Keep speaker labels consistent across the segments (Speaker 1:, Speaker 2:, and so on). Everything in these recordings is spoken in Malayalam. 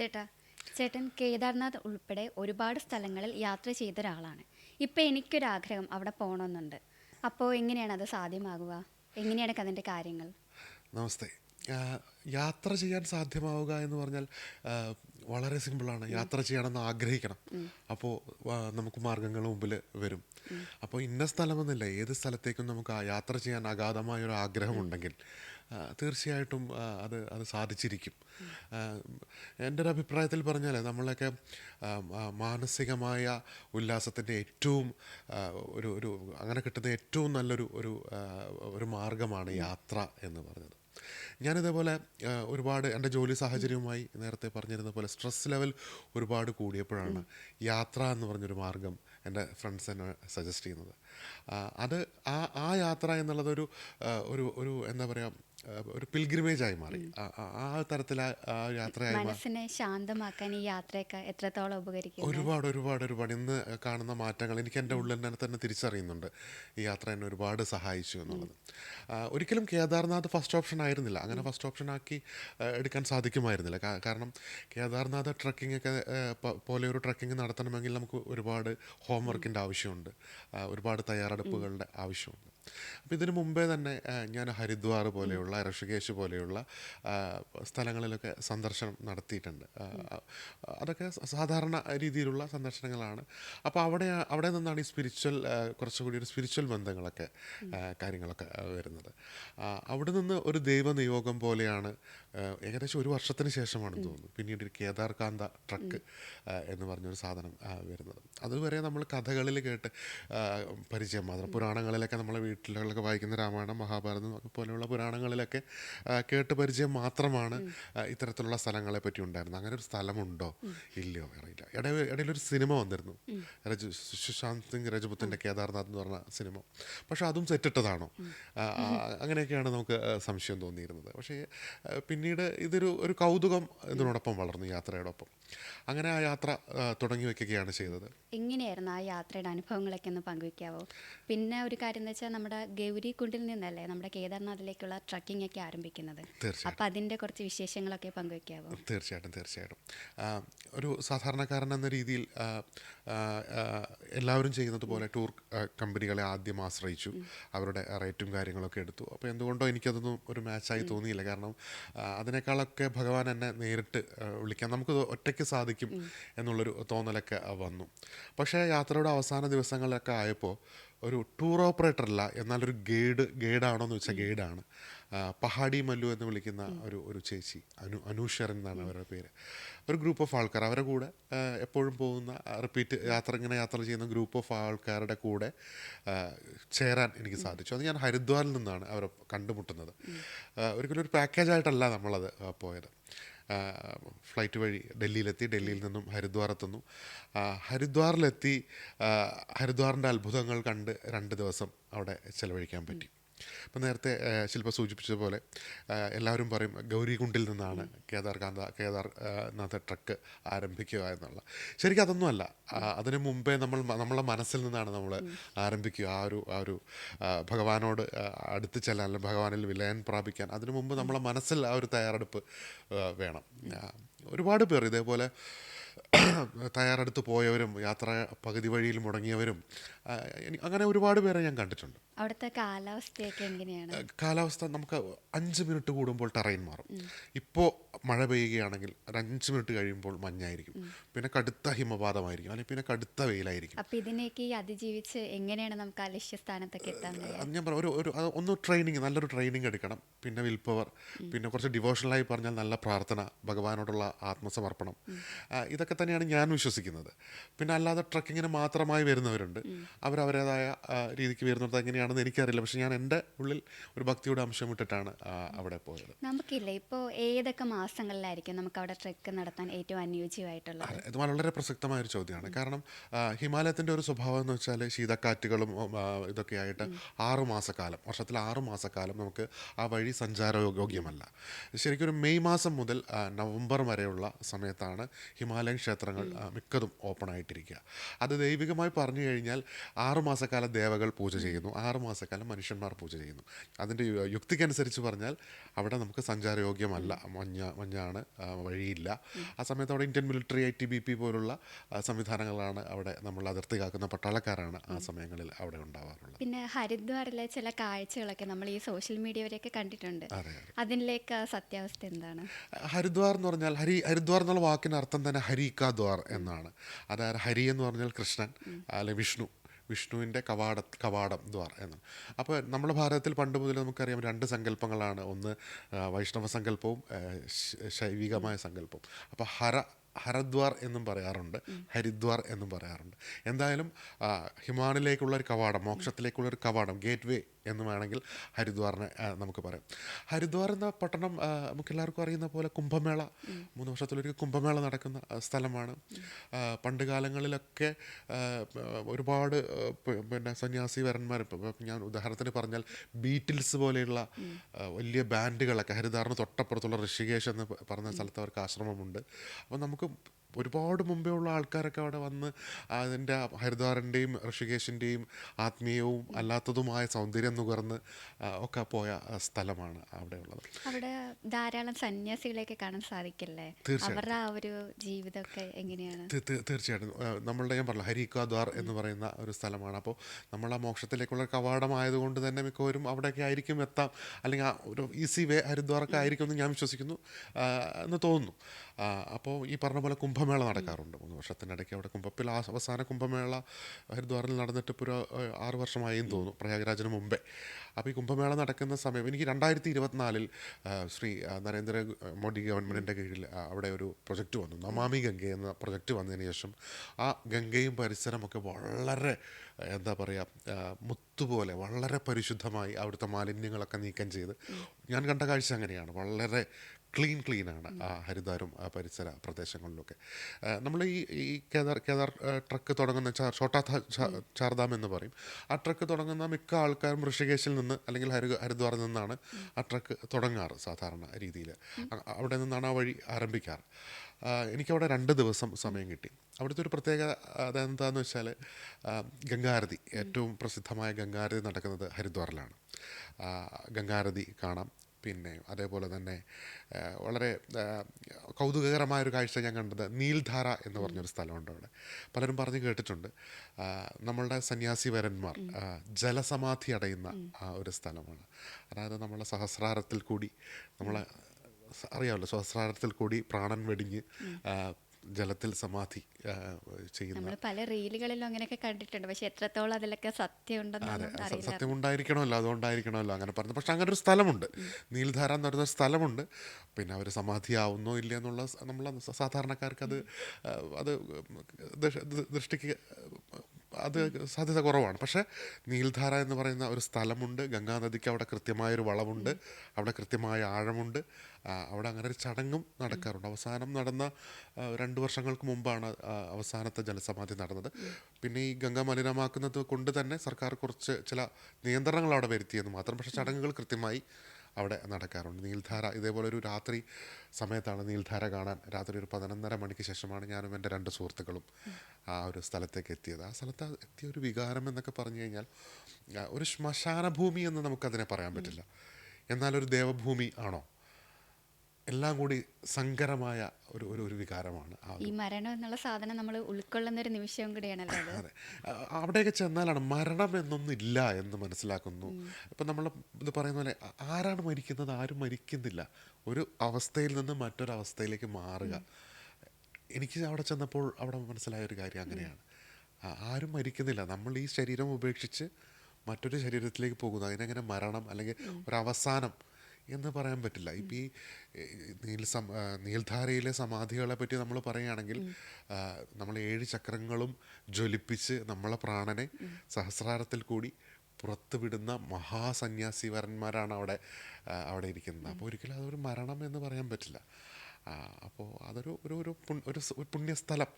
Speaker 1: ചേട്ടാ ചേട്ടൻ കേദാർനാഥ് ഉൾപ്പെടെ ഒരുപാട് സ്ഥലങ്ങളിൽ യാത്ര ചെയ്ത ഒരാളാണ് ഇപ്പം എനിക്കൊരാഗ്രഹം അവിടെ പോകണമെന്നുണ്ട് അപ്പോൾ എങ്ങനെയാണ് അത് സാധ്യമാകുക? എങ്ങനെയാണ് അതിന്റെ കാര്യങ്ങൾ?
Speaker 2: നമസ്തേ. യാത്ര ചെയ്യാൻ സാധ്യമാവുക എന്ന് പറഞ്ഞാൽ വളരെ സിമ്പിളാണ്. യാത്ര ചെയ്യണമെന്ന് ആഗ്രഹിക്കണം. അപ്പോൾ നമുക്ക് മാർഗങ്ങൾ മുമ്പിൽ വരും. അപ്പോൾ ഇന്ന സ്ഥലമെന്നില്ല ഏത് സ്ഥലത്തേക്കും നമുക്ക് യാത്ര ചെയ്യാൻ അഗാധമായ ഒരു ആഗ്രഹമുണ്ടെങ്കിൽ തീർച്ചയായിട്ടും അത് അത് സാധിച്ചിരിക്കും. എന്റെ ഒരു അഭിപ്രായത്തിൽ പറഞ്ഞാൽ നമ്മളൊക്കെ മാനസികമായ ഉല്ലാസത്തിന്റെ ഏറ്റവും ഒരു ഒരു അങ്ങനെ കിട്ടുന്ന ഏറ്റവും നല്ലൊരു ഒരു ഒരു മാർഗമാണ് യാത്ര എന്ന് പറഞ്ഞത്. ഞാനിതേപോലെ ഒരുപാട് എന്റെ ജോലി സാഹചര്യവുമായി നേരത്തെ പറഞ്ഞിരുന്ന പോലെ സ്ട്രെസ് ലെവൽ ഒരുപാട് കൂടിയപ്പോഴാണ് യാത്ര എന്ന് പറഞ്ഞൊരു മാർഗം എന്റെ ഫ്രണ്ട്സ് എന്നെ സജസ്റ്റ് ചെയ്യുന്നത്. അത് ആ ആ യാത്ര എന്നുള്ളതൊരു ഒരു ഒരു എന്താ പറയുക ഒരു പിൽഗ്രിമേജ് ആയി മാറി ആ- തരത്തിൽ ആ ആ യാത്രയായി
Speaker 1: മനസ്സിനെ ശാന്തമാക്കാൻ ഈ യാത്രയൊക്കെ എത്രത്തോളം ഉപകരിക്കും
Speaker 2: ഒരുപാട് ഒരുപാട് ഒരുപാട്. ഇന്ന് കാണുന്ന മാറ്റങ്ങൾ എനിക്ക് എന്റെ ഉള്ളിൽ തന്നെ തന്നെ തിരിച്ചറിയുന്നുണ്ട്. ഈ യാത്ര എന്നെ ഒരുപാട് സഹായിച്ചു എന്നുള്ളത്. ഒരിക്കലും കേദാർനാഥ് ഫസ്റ്റ് ഓപ്ഷൻ ആയിരുന്നില്ല. അങ്ങനെ ഫസ്റ്റ് ഓപ്ഷൻ ആക്കി എടുക്കാൻ സാധിക്കുമായിരുന്നില്ല. കാരണം കേദാർനാഥ് ട്രക്കിംഗ് ഒക്കെ പോലെ ഒരു ട്രക്കിംഗ് നടത്തണമെങ്കിൽ നമുക്ക് ഒരുപാട് ഹോംവർക്കിന്റെ ആവശ്യമുണ്ട്. ഒരുപാട് തയ്യാറെടുപ്പുകളുടെ ആവശ്യമുണ്ട്. അപ്പോൾ ഇതിനു മുമ്പേ തന്നെ ഞാൻ ഹരിദ്വാർ പോലെയുള്ള ഋഷികേശ് പോലെയുള്ള സ്ഥലങ്ങളിലൊക്കെ സന്ദർശനം നടത്തിയിട്ടുണ്ട്. അതൊക്കെ സാധാരണ രീതിയിലുള്ള സന്ദർശനങ്ങളാണ്. അപ്പോൾ അവിടെ അവിടെ നിന്നാണ് ഈ സ്പിരിച്വൽ കുറച്ചുകൂടി ഒരു സ്പിരിച്വൽ ബന്ധങ്ങളൊക്കെ കാര്യങ്ങളൊക്കെ വരുന്നത്. അവിടെ നിന്ന് ഒരു ദൈവനിയോഗം പോലെയാണ് ഏകദേശം ഒരു വർഷത്തിന് ശേഷമാണ് തോന്നുന്നു. പിന്നീട് ഒരു കേദാർകാന്ത ട്രക്ക് എന്ന് പറഞ്ഞൊരു സാധനം വരുന്നത്. അതുവരെ നമ്മൾ കഥകളിൽ കേട്ട് പരിചയം മാത്രം പുരാണങ്ങളിലൊക്കെ നമ്മളെ വീട്ടിലൊക്കെ വായിക്കുന്ന രാമായണം മഹാഭാരതം പോലെയുള്ള പുരാണങ്ങളിലൊക്കെ കേട്ട് പരിചയം മാത്രമാണ് ഇത്തരത്തിലുള്ള സ്ഥലങ്ങളെ പറ്റി ഉണ്ടായിരുന്നത്. അങ്ങനെ ഒരു സ്ഥലമുണ്ടോ? ഇല്ലയോ? അറിയില്ല. ഇടയിൽ ഇടയിലൊരു സിനിമ വന്നിരുന്നു. രജു സുശാന്ത് സിംഗ് രജപുത്തിന്റെ കേദാർനാഥ് എന്ന് പറഞ്ഞ സിനിമ. പക്ഷെ അതും സെറ്റിട്ടതാണോ? അങ്ങനെയൊക്കെയാണ് നമുക്ക് സംശയം തോന്നിയിരുന്നത്. പക്ഷേ ആ, പിന്നീട് ഇതൊരു ഒരു കൗതുകം ഇതിനോടൊപ്പം വളർന്നു യാത്രയോടൊപ്പം. അങ്ങനെ ആ യാത്ര തുടങ്ങി വെക്കുകയാണ് ചെയ്തത്.
Speaker 1: എങ്ങനെയായിരുന്നു ആ യാത്രയുടെ അനുഭവങ്ങളൊക്കെ ഒന്ന് പങ്കുവെക്കാവോ? പിന്നെ ഒരു കാര്യം എന്ന് വെച്ചാൽ നമ്മുടെ ഗൗരി കുണ്ടിൽ നിന്നല്ലേ നമ്മുടെ കേദാർനാഥിലേക്കുള്ള ട്രക്കിംഗ് ഒക്കെ ആരംഭിക്കുന്നത്. അപ്പം അതിന്റെ കുറച്ച് വിശേഷങ്ങളൊക്കെ പങ്കുവെക്കാവോ?
Speaker 2: തീർച്ചയായിട്ടും തീർച്ചയായിട്ടും. ഒരു സാധാരണക്കാരൻ എന്ന രീതിയിൽ എല്ലാവരും ചെയ്യുന്നത് പോലെ ടൂർ കമ്പനികളെ ആദ്യം ആശ്രയിച്ചു. അവരുടെ റേറ്റും കാര്യങ്ങളൊക്കെ എടുത്തു. അപ്പോൾ എന്തുകൊണ്ടോ എനിക്കതൊന്നും ഒരു മാച്ചായി തോന്നിയില്ല. കാരണം അതിനേക്കാളൊക്കെ ഭഗവാൻ എന്നെ നേരിട്ട് വിളിക്കാൻ നമുക്ക് ഒറ്റയ്ക്ക് സാധിക്കും എന്നുള്ളൊരു തോന്നലൊക്കെ വന്നു. പക്ഷേ യാത്രയുടെ അവസാന ദിവസങ്ങളിലൊക്കെ ആയപ്പോൾ ഒരു ടൂർ ഓപ്പറേറ്റർ അല്ല എന്നാലൊരു ഗൈഡ് ഗൈഡാണോ എന്ന് വെച്ചാൽ ഗൈഡാണ്. പഹാഡി മല്ലു എന്ന് വിളിക്കുന്ന ഒരു ഒരു ചേച്ചി അനു അനൂഷർ എന്നാണ് അവരുടെ പേര്. ഒരു ഗ്രൂപ്പ് ഓഫ് ആൾക്കാർ അവരുടെ കൂടെ എപ്പോഴും പോകുന്ന റിപ്പീറ്റ് യാത്ര ഇങ്ങനെ യാത്ര ചെയ്യുന്ന ഗ്രൂപ്പ് ഓഫ് ആൾക്കാരുടെ കൂടെ ചേരാൻ എനിക്ക് സാധിച്ചു. അത് ഞാൻ ഹരിദ്വാറിൽ നിന്നാണ് അവരെ കണ്ടുമുട്ടുന്നത്. ഒരിക്കലും ഒരു പാക്കേജായിട്ടല്ല നമ്മളത് പോയത്. ഫ്ലൈറ്റ് വഴി ഡൽഹിയിലെത്തി ഡൽഹിയിൽ നിന്നും ആ, ഹരിദ്വാറിലെത്തി ഹരിദ്വാറിന്റെ അത്ഭുതങ്ങൾ കണ്ട് രണ്ട് ദിവസം അവിടെ ചിലവഴിക്കാൻ പറ്റി. ഇപ്പം നേരത്തെ ശില്പ സൂചിപ്പിച്ചതുപോലെ എല്ലാവരും പറയും ഗൗരികുണ്ടിൽ നിന്നാണ് കേദാർകാന്ത കേദാർനാഥ ട്രക്ക് ആരംഭിക്കുക എന്നുള്ള. ശരിക്കും അതൊന്നുമല്ല അതിനു മുമ്പേ നമ്മൾ നമ്മളെ മനസ്സിൽ നിന്നാണ് നമ്മൾ ആരംഭിക്കുക. ആ ഒരു ആ ഒരു ഭഗവാനോട് അടുത്ത് ചെല്ലാൻ അല്ലെങ്കിൽ ഭഗവാനിൽ വിലയൻ പ്രാപിക്കാൻ അതിനു മുമ്പ് നമ്മളെ മനസ്സിൽ ആ ഒരു തയ്യാറെടുപ്പ് വേണം. ഒരുപാട് പേർ ഇതേപോലെ തയ്യാറെടുത്ത് പോയവരും യാത്ര പകുതി വഴിയിൽ മുടങ്ങിയവരും അങ്ങനെ ഒരുപാട് പേരെ ഞാൻ കണ്ടിട്ടുണ്ട്.
Speaker 1: അവിടുത്തെ കാലാവസ്ഥയൊക്കെ എങ്ങനെയാണ്?
Speaker 2: കാലാവസ്ഥ നമുക്ക് അഞ്ച് മിനിറ്റ് കൂടുമ്പോൾ ടെറൈൻ മാറും. ഇപ്പോൾ മഴ പെയ്യുകയാണെങ്കിൽ ഒരു അഞ്ച് മിനിറ്റ് കഴിയുമ്പോൾ മഞ്ഞായിരിക്കും. പിന്നെ കടുത്ത ഹിമപാതമായിരിക്കും. അല്ലെങ്കിൽ പിന്നെ കടുത്ത വെയിലായിരിക്കും.
Speaker 1: അപ്പം ഇതിനേക്ക് അതിജീവിച്ച് എങ്ങനെയാണ് നമുക്ക് ആ ലക്ഷ്യസ്ഥാനത്തൊക്കെ എത്താൻ
Speaker 2: ഞാൻ പറയാം ഒരു ഒരു ഒന്ന് ട്രെയിനിങ് നല്ലൊരു ട്രെയിനിങ് എടുക്കണം. പിന്നെ വിൽ പവർ പിന്നെ കുറച്ച് ഡിവോഷണലായി പറഞ്ഞാൽ നല്ല പ്രാർത്ഥന ഭഗവാനോടുള്ള ആത്മസമർപ്പണം. ഇതൊക്കെ തന്നെയാണ് ഞാൻ വിശ്വസിക്കുന്നത്. പിന്നെ അല്ലാതെ ട്രക്കിങ്ങിന് മാത്രമായി വരുന്നവരുണ്ട്. അവരവരേതായ ആ, രീതിക്ക് വരുന്നത് എങ്ങനെയാണെന്ന് എനിക്കറിയില്ല. പക്ഷെ ഞാൻ എന്റെ ഉള്ളിൽ ഒരു ഭക്തിയുടെ അംശം ഇട്ടിട്ടാണ് അവിടെ പോയത്.
Speaker 1: നമുക്കില്ല ഇപ്പോൾ ഏതൊക്കെ മാസങ്ങളിലായിരിക്കും നമുക്ക് അവിടെ ട്രെക്ക് നടത്താൻ ഏറ്റവും അനുയോജ്യമായിട്ടുള്ളത്?
Speaker 2: അതെ, ഇത് വളരെ പ്രസക്തമായ ഒരു ചോദ്യമാണ്. കാരണം ഹിമാലയത്തിന്റെ ഒരു സ്വഭാവം എന്ന് വെച്ചാൽ ശീതക്കാറ്റുകളും ഇതൊക്കെ ആയിട്ട് ആറ് മാസക്കാലം വർഷത്തിൽ ആറ് മാസക്കാലം നമുക്ക് ആ വഴി സഞ്ചാരയോഗ്യമല്ല. ശരിക്കും ഒരു മെയ് മാസം മുതൽ നവംബർ വരെയുള്ള സമയത്താണ് ഹിമാലയൻ ക്ഷേത്രങ്ങൾ മിക്കതും ഓപ്പൺ ആയിട്ടിരിക്കുക. അത് ദൈവികമായി പറഞ്ഞു കഴിഞ്ഞാൽ ആറുമാസക്കാലം ദേവകൾ പൂജ ചെയ്യുന്നു. ആറുമാസക്കാലം മനുഷ്യന്മാർ പൂജ ചെയ്യുന്നു. അതിന്റെ യുക്തിക്കനുസരിച്ച് പറഞ്ഞാൽ അവിടെ നമുക്ക് സഞ്ചാരയോഗ്യമല്ല. മഞ്ഞ മഞ്ഞാണ് വഴിയില്ല. ആ സമയത്ത് അവിടെ Indian military I T B P പോലുള്ള സംവിധാനങ്ങളാണ് അവിടെ നമ്മൾ അതിർത്തി കാക്കുന്ന പട്ടാളക്കാരാണ് ആ സമയങ്ങളിൽ അവിടെ ഉണ്ടാവാറുള്ളത്.
Speaker 1: പിന്നെ ഹരിദ്വാറിലെ ചില കാഴ്ചകളൊക്കെ നമ്മൾ ഈ സോഷ്യൽ മീഡിയ വരെയൊക്കെ കണ്ടിട്ടുണ്ട്.
Speaker 2: അതെ അതെ.
Speaker 1: അതിലേക്ക് സത്യാവസ്ഥ എന്താണ്?
Speaker 2: ഹരിദ്വാർ എന്ന് പറഞ്ഞാൽ ഹരി ഹരിദ്വാർ എന്നുള്ള വാക്കിന് അർത്ഥം തന്നെ ഹരിക്കാദ്വാർ ദ്വാർ എന്നാണ്. അതായത് ഹരി എന്ന് പറഞ്ഞാൽ കൃഷ്ണൻ അല്ലെ വിഷ്ണു. വിഷ്ണുവിന്റെ കവാട കവാടം എന്ന് അപ്പോൾ നമ്മുടെ ഭാരതത്തിൽ പണ്ട് മുതൽ നമുക്കറിയാം രണ്ട് സങ്കല്പങ്ങളാണ്. ഒന്ന് വൈഷ്ണവ സങ്കല്പവും ശൈവികമായ സങ്കല്പവും. അപ്പോൾ ഹര ഹരദ്വാർ എന്നും പറയാറുണ്ട് ഹരിദ്വാർ എന്നും പറയാറുണ്ട്. എന്തായാലും ഹിമാനിലേക്കുള്ള ഒരു കവാടം മോക്ഷത്തിലേക്കുള്ള ഒരു കവാടം ഗേറ്റ് വേ എന്ന് വേണമെങ്കിൽ ഹരിദ്വാറിനെ നമുക്ക് പറയാം. ഹരിദ്വാർ എന്ന പട്ടണം നമുക്കെല്ലാവർക്കും അറിയുന്ന പോലെ കുംഭമേള മൂന്ന് വർഷത്തിലൊരു കുംഭമേള നടക്കുന്ന സ്ഥലമാണ്. പണ്ട് കാലങ്ങളിലൊക്കെ ഒരുപാട് പിന്നെ സന്യാസി വരന്മാർ ഞാൻ ഉദാഹരണത്തിന് പറഞ്ഞാൽ ബീറ്റിൽസ് പോലെയുള്ള വലിയ ബാൻഡുകളൊക്കെ ഹരിദ്വാറിന് തൊട്ടപ്പുറത്തുള്ള ഋഷികേശ് എന്ന് പറഞ്ഞ സ്ഥലത്ത് അവർക്ക് ആശ്രമമുണ്ട്. അപ്പോൾ നമുക്ക് ഒരുപാട് മുമ്പേ ഉള്ള ആൾക്കാരൊക്കെ അവിടെ വന്ന് അതിന്റെ ഹരിദ്വാറിന്റെയും ഋഷികേശിന്റെയും ആത്മീയവും അല്ലാത്തതുമായ സൗന്ദര്യം നുകർന്ന് ഒക്കെ പോയ സ്ഥലമാണ് അവിടെ ഉള്ളത്.
Speaker 1: അവിടെ ധാരാളം സന്യാസികളെയൊക്കെ കാണാൻ സാധിക്കില്ലേ? അവരുടെ ആ ഒരു ജീവിതമൊക്കെ എങ്ങനെയാണ്?
Speaker 2: തീർച്ചയായിട്ടും. നമ്മളുടെ ഞാൻ പറഞ്ഞു ഹരിക്കാദ്വാർ എന്ന് പറയുന്ന ഒരു സ്ഥലമാണ്. അപ്പോൾ നമ്മൾ ആ മോക്ഷത്തിലേക്കുള്ള കവാടമായതുകൊണ്ട് തന്നെ മിക്കവരും അവിടെയൊക്കെ ആയിരിക്കും എത്താം. അല്ലെങ്കിൽ ആ ഒരു ഈസി വേ ഹരിദ്വാറൊക്കെ ആയിരിക്കും എന്ന് ഞാൻ വിശ്വസിക്കുന്നു എന്ന് തോന്നുന്നു. അപ്പോൾ ഈ പറഞ്ഞ പോലെ കുംഭമേള നടക്കാറുണ്ട്. മൂന്ന് വർഷത്തിനിടയ്ക്ക് അവിടെ കുംഭപ്പിൽ ആ അവസാന കുംഭമേള ഹരിദ്വാറിൽ നടന്നിട്ട് ഇപ്പോൾ ഒരു ആറ് വർഷമായി തോന്നുന്നു പ്രയാഗ്രാജിന് മുമ്പേ. അപ്പോൾ ഈ കുംഭമേള നടക്കുന്ന സമയം എനിക്ക് രണ്ടായിരത്തി ഇരുപത്തിനാലിൽ ശ്രീ നരേന്ദ്ര മോദി ഗവൺമെന്റിന്റെ കീഴിൽ അവിടെ ഒരു പ്രൊജക്റ്റ് വന്നു. നമാമി ഗംഗ എന്ന പ്രൊജക്റ്റ് വന്നതിന് ശേഷം ആ ഗംഗയും പരിസരമൊക്കെ വളരെ എന്താ പറയുക മുത്തുപോലെ വളരെ പരിശുദ്ധമായി അവിടുത്തെ മാലിന്യങ്ങളൊക്കെ നീക്കം ചെയ്ത്. ഞാൻ കണ്ട കാഴ്ച അങ്ങനെയാണ്. വളരെ ക്ലീൻ ക്ലീനാണ് ആ ഹരിദ്വാരും പരിസര പ്രദേശങ്ങളിലൊക്കെ. നമ്മൾ ഈ ഈ കേദാർ കേദാർ ട്രക്ക് തുടങ്ങുന്ന ഷോട്ടാ ചാർദാം എന്ന് പറയും. ആ ട്രക്ക് തുടങ്ങുന്ന മിക്ക ആൾക്കാരും ഋഷികേശിൽ നിന്ന് അല്ലെങ്കിൽ ഹരി ഹരിദ്വാറിൽ നിന്നാണ് ആ ട്രക്ക് തുടങ്ങാറ് സാധാരണ രീതിയിൽ അവിടെ നിന്നാണ് ആ വഴി ആരംഭിക്കാറ്. എനിക്കവിടെ രണ്ട് ദിവസം സമയം കിട്ടി. അവിടുത്തെ ഒരു പ്രത്യേക അതെന്താന്ന് വെച്ചാൽ ഗംഗാരതി. ഏറ്റവും പ്രസിദ്ധമായ ഗംഗാരതി നടക്കുന്നത് ഹരിദ്വാറിലാണ്. ഗംഗാരതി കാണാം. പിന്നെ അതേപോലെ തന്നെ വളരെ കൗതുകകരമായ ഒരു കാഴ്ച ഞാൻ കണ്ടത് നീൽധാര എന്ന് പറഞ്ഞൊരു സ്ഥലമുണ്ട് അവിടെ. പലരും പറഞ്ഞു കേട്ടിട്ടുണ്ട്. നമ്മളുടെ സന്യാസി വരന്മാർ ജലസമാധി അടയുന്ന ഒരു സ്ഥലമാണ്. അതായത് നമ്മളെ സഹസ്രാരത്തിൽ കൂടി നമ്മളെ അറിയാമല്ലോ സഹസ്രാരത്തിൽ കൂടി പ്രാണൻ വെടിഞ്ഞ് ജലത്തിൽ സമാധി ചെയ്യുന്നത് ചെയ്യുന്ന
Speaker 1: പല റീലുകളിലും അങ്ങനെയൊക്കെ കണ്ടിട്ടുണ്ട്. പക്ഷെ എത്രത്തോളം അതിലൊക്കെ
Speaker 2: സത്യമുണ്ടെന്ന് സത്യമുണ്ടായിരിക്കണമല്ലോ അതുകൊണ്ടായിരിക്കണമല്ലോ അങ്ങനെ പറഞ്ഞു. പക്ഷെ അങ്ങനെ ഒരു സ്ഥലമുണ്ട് നീൽധാര എന്ന് പറയുന്ന സ്ഥലമുണ്ട്. പിന്നെ അവർ സമാധിയാവുന്നോ ഇല്ല എന്നുള്ള നമ്മൾ സാധാരണക്കാർക്ക് അത് അത് ദൃഷ്ടിക്ക് അത് സാധ്യത കുറവാണ്. പക്ഷേ നീൽധാര എന്ന് പറയുന്ന ഒരു സ്ഥലമുണ്ട്. ഗംഗാനദിക്ക് അവിടെ കൃത്യമായൊരു വളവുണ്ട്. അവിടെ കൃത്യമായ ആഴമുണ്ട്. അവിടെ അങ്ങനെ ഒരു ചടങ്ങും നടക്കാറുണ്ട്. അവസാനം നടന്ന രണ്ട് വർഷങ്ങൾക്ക് മുമ്പാണ് അവസാനത്തെ ജലസമാധി നടന്നത്. പിന്നെ ഈ ഗംഗ മലിനമാക്കുന്നത് കൊണ്ട് തന്നെ സർക്കാർ കുറച്ച് ചില നിയന്ത്രണങ്ങൾ അവിടെ വരുത്തിയെന്ന് മാത്രം. പക്ഷേ ചടങ്ങുകൾ കൃത്യമായി അവിടെ നടക്കാറുണ്ട്. നീൽധാര ഇതേപോലെ ഒരു രാത്രി സമയത്താണ് നീൽധാര കാണാൻ രാത്രി ഒരു പതിനൊന്നര മണിക്ക് ശേഷമാണ് ഞാനും എന്റെ രണ്ട് സുഹൃത്തുക്കളും ആ ഒരു സ്ഥലത്തേക്ക് എത്തിയത്. ആ സ്ഥലത്ത് എത്തിയ ഒരു വികാരം എന്നൊക്കെ പറഞ്ഞു കഴിഞ്ഞാൽ ഒരു ശ്മശാന ഭൂമി എന്ന് നമുക്കതിനെ പറയാൻ പറ്റില്ല. എന്നാൽ ഒരു ദേവഭൂമി ആണോ? എല്ലാം കൂടി സങ്കരമായ ഒരു ഒരു ഒരു വികാരമാണ്
Speaker 1: ഈ മരണം എന്നുള്ള സാധനം നമ്മൾ ഉൾക്കൊള്ളുന്ന ഒരു നിമിഷം കൂടിയാണല്ലോ അതെ.
Speaker 2: അവിടെയൊക്കെ ചെന്നാലാണ് മരണം എന്നൊന്നില്ല ഇല്ല എന്ന് മനസ്സിലാക്കുന്നു. ഇപ്പം നമ്മൾ ഇത് പറയുന്ന പോലെ ആരാണ് മരിക്കുന്നത്? ആരും മരിക്കുന്നില്ല. ഒരു അവസ്ഥയിൽ നിന്ന് മറ്റൊരവസ്ഥയിലേക്ക് മാറുക. എനിക്ക് അവിടെ ചെന്നപ്പോൾ അവിടെ മനസ്സിലായ ഒരു കാര്യം അങ്ങനെയാണ്. ആരും മരിക്കുന്നില്ല. നമ്മൾ ഈ ശരീരം ഉപേക്ഷിച്ച് മറ്റൊരു ശരീരത്തിലേക്ക് പോകുന്നു. അതിനെങ്ങനെ മരണം അല്ലെങ്കിൽ ഒരു അവസാനം എന്ന് പറയാൻ പറ്റില്ല. ഇപ്പം ഈ നീൽ സം നീൽധാരയിലെ സമാധികളെ പറ്റി നമ്മൾ പറയുകയാണെങ്കിൽ നമ്മൾ ഏഴ് ചക്രങ്ങളും ജ്വലിപ്പിച്ച് നമ്മളെ പ്രാണനെ സഹസ്രാരത്തിൽ കൂടി പുറത്തുവിടുന്ന മഹാസന്യാസിവരന്മാരാണ് അവിടെ അവിടെ ഇരിക്കുന്നത്. അപ്പോൾ ഒരിക്കലും അതൊരു മരണം എന്ന് പറയാൻ പറ്റില്ല. അപ്പോൾ അതൊരു ഒരു ഒരു ഒരു പുണ്യസ്ഥലം.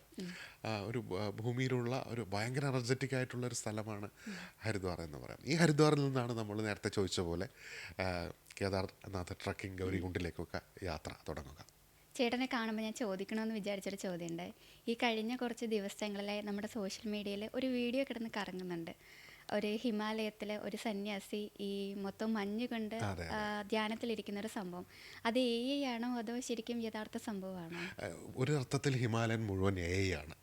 Speaker 2: ഒരു ഭൂമിയിലുള്ള ഒരു ഭയങ്കര എനർജറ്റിക് ആയിട്ടുള്ള ഒരു സ്ഥലമാണ് ഹരിദ്വാർ എന്ന് പറയാം ഈ ഹരിദ്വാറിൽ നിന്നാണ് നമ്മൾ നേരത്തെ ചോദിച്ച പോലെ കേദാർനാഥ് ട്രക്കിംഗ് ഗൗരികുണ്ടിലേക്കൊക്കെ യാത്ര തുടങ്ങുക.
Speaker 1: ചേട്ടനെ കാണുമ്പോൾ ഞാൻ ചോദിക്കണമെന്ന് വിചാരിച്ചൊരു ചോദ്യമുണ്ട് ഈ കഴിഞ്ഞ കുറച്ച് ദിവസങ്ങളിലെ നമ്മുടെ സോഷ്യൽ മീഡിയയിൽ ഒരു വീഡിയോ കിടന്ന് കറങ്ങുന്നുണ്ട്. ഒരു ഹിമാലയത്തിലെ ഒരു സന്യാസി ഈ മൊത്തം മഞ്ഞ് കൊണ്ട് ധ്യാനത്തിലിരിക്കുന്ന ഒരു സംഭവം. അത് എ ഐ ആണോ അതോ ശരിക്കും യഥാർത്ഥ സംഭവമാണോ?
Speaker 2: ഒരു അർത്ഥത്തിൽ ഹിമാലയൻ മുഴുവൻ എ ആണ്.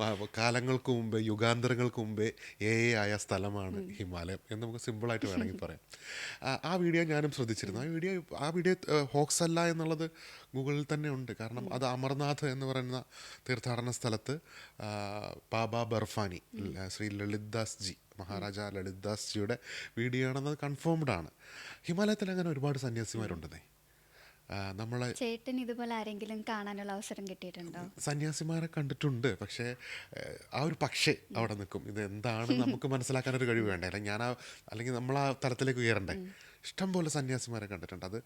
Speaker 2: ആ, കാലങ്ങൾക്ക് മുമ്പേ യുഗാന്തരങ്ങൾക്ക് മുമ്പേ എ ആയ സ്ഥലമാണ് ഹിമാലയം എന്ന് നമുക്ക് സിമ്പിളായിട്ട് വേണമെങ്കിൽ പറയാം. ആ, വീഡിയോ ഞാനും ശ്രദ്ധിച്ചിരുന്നു. ആ വീഡിയോ ആ വീഡിയോ ഹോക്സ് അല്ല എന്നുള്ളത് ഗൂഗിളിൽ തന്നെ ഉണ്ട്. കാരണം അത് അമർനാഥ് എന്ന് പറയുന്ന തീർത്ഥാടന സ്ഥലത്ത് പാബ ബാബ ബർഫാനി ശ്രീ ലളിത് ദാസ് ജി. മഹാരാജ ലളിത് ദാസ് ജിയുടെ വീഡിയോ ആണെന്നത് കൺഫേംഡ് ആണ്. ഹിമാലയത്തിൽ അങ്ങനെ ഒരുപാട് സന്യാസിമാരുണ്ടെന്നേ. നമ്മളെ
Speaker 1: ചേട്ടൻ ഇതുപോലെ ആരെങ്കിലും കാണാനുള്ള അവസരം കിട്ടിയിട്ടുണ്ടോ?
Speaker 2: സന്യാസിമാരെ കണ്ടിട്ടുണ്ട് പക്ഷേ ആ ഒരു പക്ഷേ അവിടെ നിൽക്കും. ഇത് എന്താണ് നമുക്ക് മനസ്സിലാക്കാൻ ഒരു കഴിവ് വേണ്ടേ? അല്ലെങ്കിൽ ഞാൻ അല്ലെങ്കിൽ നമ്മൾ ആ തലത്തിലേക്ക് ഉയരണ്ടേ? ഇഷ്ടം പോലെ സന്യാസിമാരെ കണ്ടിട്ടുണ്ട്. അത്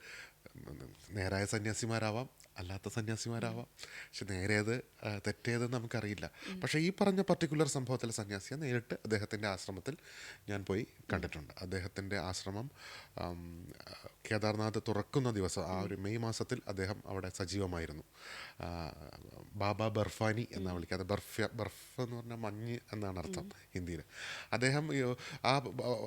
Speaker 2: നേരായ സന്യാസിമാരാവാം അല്ലാത്ത സന്യാസിമാരാവാം. പക്ഷെ നേരേത് തെറ്റേത് തെറ്റേതെന്ന് നമുക്കറിയില്ല. പക്ഷേ ഈ പറഞ്ഞ പർട്ടിക്കുലർ സംഭവത്തിലെ സന്യാസിയെ നേരിട്ട് അദ്ദേഹത്തിന്റെ ആശ്രമത്തിൽ ഞാൻ പോയി കണ്ടിട്ടുണ്ട്. അദ്ദേഹത്തിന്റെ ആശ്രമം കേദാർനാഥ് തുറക്കുന്ന ദിവസം ആ ഒരു മെയ് മാസത്തിൽ അദ്ദേഹം അവിടെ സജീവമായിരുന്നു. ബാബ ബർഫാനി എന്നാണ് വിളിക്കുക അത് ബർഫ ബർഫ് എന്ന് പറഞ്ഞാൽ മഞ്ഞ് എന്നാണ് അർത്ഥം ഹിന്ദിയിൽ. അദ്ദേഹം ആ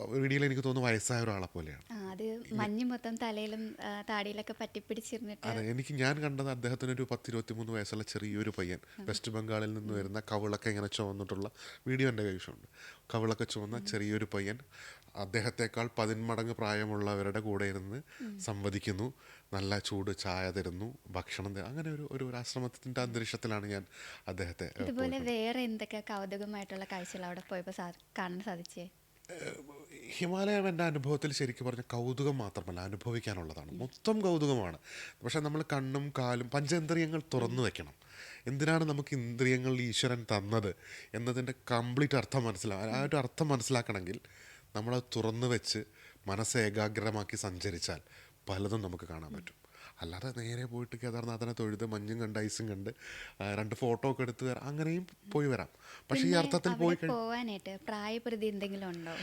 Speaker 2: വീഡിയോയിൽ എനിക്ക് തോന്നുന്നു വയസ്സായ ഒരാളെ പോലെയാണ്.
Speaker 1: അത് മഞ്ഞ് മൊത്തം തലയിലും താടിയിലൊക്കെ പറ്റിപ്പിടിച്ചിരുന്നിട്ട്
Speaker 2: അതെ എനിക്ക് ഞാൻ കണ്ടത് അദ്ദേഹത്തിന് ഒരു പത്തിരുപത്തി മൂന്ന് വയസ്സുള്ള ചെറിയൊരു പയ്യൻ. വെസ്റ്റ് ബംഗാളിൽ നിന്ന് വരുന്ന കവിളൊക്കെ ഇങ്ങനെ ചുവന്നിട്ടുള്ള വീഡിയോ എന്റെ കൈവശമുണ്ട്. കവിളൊക്കെ ചുവന്ന ചെറിയൊരു പയ്യൻ അദ്ദേഹത്തെക്കാൾ പതിന്മടങ്ങ് പ്രായമുള്ളവരുടെ കൂടെ ഇരുന്ന് സംവദിക്കുന്നു നല്ല ചൂട് ചായ തരുന്നു ഭക്ഷണം അങ്ങനെ ഒരു ഒരു ആശ്രമത്തിന്റെ അന്തരീക്ഷത്തിലാണ് ഞാൻ അദ്ദേഹത്തെ
Speaker 1: ഇതുപോലെ വേറെ എന്തൊക്കെ കൗതുകമായിട്ടുള്ള കാഴ്ചകൾ അവിടെ പോയപ്പോൾ കാണാൻ സാധിച്ചേ?
Speaker 2: ഹിമാലയം എന്റെ അനുഭവത്തിൽ ശരിക്കും പറഞ്ഞ കൗതുകം മാത്രമല്ല അനുഭവിക്കാനുള്ളതാണ്. മൊത്തം കൗതുകമാണ്. പക്ഷേ നമ്മൾ കണ്ണും കാലും പഞ്ചേന്ദ്രിയങ്ങൾ തുറന്നു വെക്കണം. എന്തിനാണ് നമുക്ക് ഇന്ദ്രിയങ്ങൾ ഈശ്വരൻ തന്നത് എന്നതിന്റെ കംപ്ലീറ്റ് അർത്ഥം മനസ്സിലാക്കാൻ ആ ഒരു അർത്ഥം മനസ്സിലാക്കണമെങ്കിൽ നമ്മളത് തുറന്നു വെച്ച് മനസ്സ് ഏകാഗ്രമാക്കി സഞ്ചരിച്ചാൽ പലതും നമുക്ക് കാണാൻ പറ്റും. അല്ലാതെ നേരെ പോയിട്ട് കേദാർനാഥനെ തൊഴുത് മഞ്ഞും കണ്ട് ഐസും കണ്ട് രണ്ട് ഫോട്ടോ ഒക്കെ എടുത്ത് വരാം. അങ്ങനെയും പോയി വരാം. പക്ഷേ ഈ അർത്ഥത്തിൽ പോയി
Speaker 1: പോവാനായിട്ട് പ്രായപരിധി എന്തെങ്കിലും ഉണ്ടോ?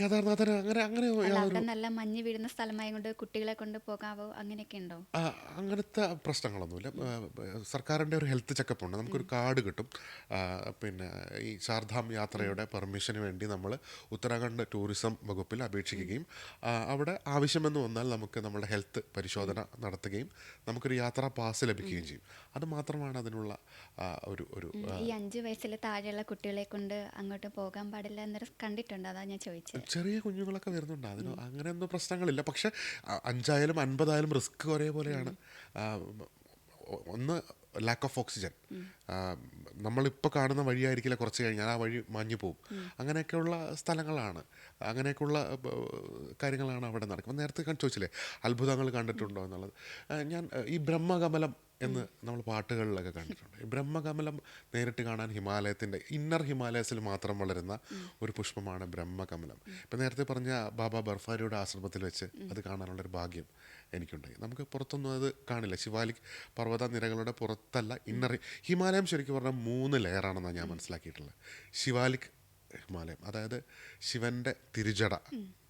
Speaker 2: കേദാർനാഥന് അങ്ങനെ അങ്ങനെ
Speaker 1: നല്ല മഞ്ഞ് വീഴുന്ന സ്ഥലമായി കൊണ്ട് കുട്ടികളെ കൊണ്ട് പോകാവോ? അങ്ങനെയൊക്കെ ഉണ്ടോ?
Speaker 2: അങ്ങനത്തെ പ്രശ്നങ്ങളൊന്നുമില്ല. സർക്കാരിന്റെ സർക്കാരിന്റെ ഒരു ഹെൽത്ത് ചെക്കപ്പ് ഉണ്ട്. നമുക്കൊരു കാർഡ് കിട്ടും. പിന്നെ ഈ ചാർധാം യാത്രയുടെ പെർമിഷന് വേണ്ടി നമ്മൾ ഉത്തരാഖണ്ഡ് ടൂറിസം വകുപ്പിൽ അപേക്ഷിക്കുകയും അവിടെ ആവശ്യമെന്ന് വന്നാൽ നമുക്ക് നമ്മുടെ ഹെൽത്ത് പരിശോധന നടത്തുകയും നമുക്കൊരു യാത്രാ പാസ് ലഭിക്കുകയും ചെയ്യും. അത് മാത്രമാണ് അതിനുള്ള ഒരു ഒരു
Speaker 1: ഈ അഞ്ച് വയസ്സിൽ താഴെയുള്ള കുട്ടികളെ കൊണ്ട് അങ്ങോട്ട് പോകാൻ പാടില്ല എന്നൊരു കണ്ടിട്ടുണ്ട്. അതാ ഞാൻ ചോദിച്ചത്.
Speaker 2: ചെറിയ കുഞ്ഞുങ്ങളൊക്കെ വരുന്നുണ്ട്. അതിന് അങ്ങനെയൊന്നും പ്രശ്നങ്ങളില്ല. പക്ഷെ അഞ്ചായാലും അൻപതായാലും റിസ്ക് ഒരേപോലെയാണ് ഒന്ന് ലാക്ക് ഓഫ് ഓക്സിജൻ നമ്മളിപ്പോൾ കാണുന്ന വഴിയായിരിക്കില്ല കുറച്ച് കഴിഞ്ഞാൽ. ആ വഴി മാഞ്ഞു പോകും അങ്ങനെയൊക്കെയുള്ള സ്ഥലങ്ങളാണ്. അങ്ങനെയൊക്കെയുള്ള കാര്യങ്ങളാണ് അവിടെ നടക്കുന്നത്. നേരത്തെ ചോദിച്ചില്ലേ അത്ഭുതങ്ങൾ കണ്ടിട്ടുണ്ടോ എന്നുള്ളത്? ഞാൻ ഈ ബ്രഹ്മകമലം എന്ന് നമ്മൾ പാട്ടുകളിലൊക്കെ കണ്ടിട്ടുണ്ട്. ഈ ബ്രഹ്മകമലം നേരിട്ട് കാണാൻ ഹിമാലയത്തിന്റെ ഇന്നർ ഹിമാലയസിൽ മാത്രം വളരുന്ന ഒരു പുഷ്പമാണ് ബ്രഹ്മകമലം. ഇപ്പം നേരത്തെ പറഞ്ഞ ബാബ ബർഫാരിയുടെ ആശ്രമത്തിൽ വെച്ച് അത് കാണാനുള്ളൊരു ഭാഗ്യം എനിക്കുണ്ടായി. നമുക്ക് പുറത്തൊന്നും അത് കാണില്ല. ശിവാലിക് പർവത നിരകളുടെ പുറത്തല്ല ഇന്നർ ഹിമാലയം ശരിക്കും പറഞ്ഞാൽ മൂന്ന് ലെയറാണെന്നാണ് ഞാൻ മനസ്സിലാക്കിയിട്ടുള്ളത്. ശിവാലിക് ഹിമാലയം. അതായത് ശിവന്റെ തിരുജട.